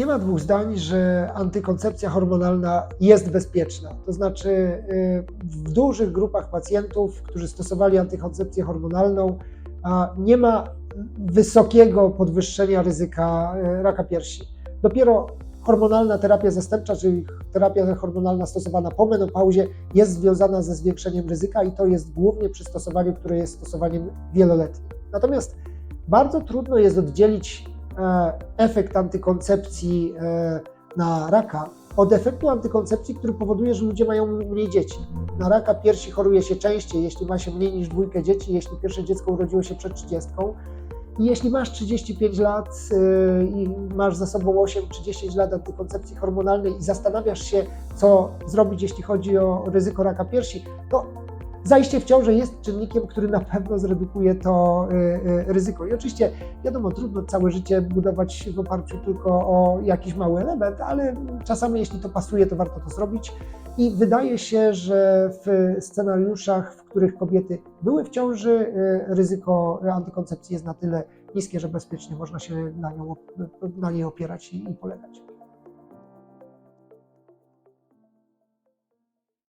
nie ma dwóch zdań, że antykoncepcja hormonalna jest bezpieczna. To znaczy, y, w dużych grupach pacjentów, którzy stosowali antykoncepcję hormonalną, nie ma wysokiego podwyższenia ryzyka y, raka piersi. Dopiero hormonalna terapia zastępcza, czyli terapia hormonalna stosowana po menopauzie, jest związana ze zwiększeniem ryzyka i to jest głównie przy stosowaniu, które jest stosowaniem wieloletnim. Natomiast bardzo trudno jest oddzielić efekt antykoncepcji e, na raka od efektu antykoncepcji, który powoduje, że ludzie mają mniej dzieci. Na raka piersi choruje się częściej, jeśli ma się mniej niż dwójkę dzieci, jeśli pierwsze dziecko urodziło się przed 30. I jeśli masz 35 lat yy, i masz za sobą 8 czy 10 lat antykoncepcji hormonalnej i zastanawiasz się, co zrobić, jeśli chodzi o ryzyko raka piersi, to zajście w ciążę jest czynnikiem, który na pewno zredukuje to y, y, ryzyko. I oczywiście, wiadomo, trudno całe życie budować w oparciu tylko o jakiś mały element, ale czasami, jeśli to pasuje, to warto to zrobić. I wydaje się, że w scenariuszach, w których kobiety były w ciąży, y, ryzyko antykoncepcji jest na tyle niskie, że bezpiecznie można się na, nią, na niej opierać i, i polegać.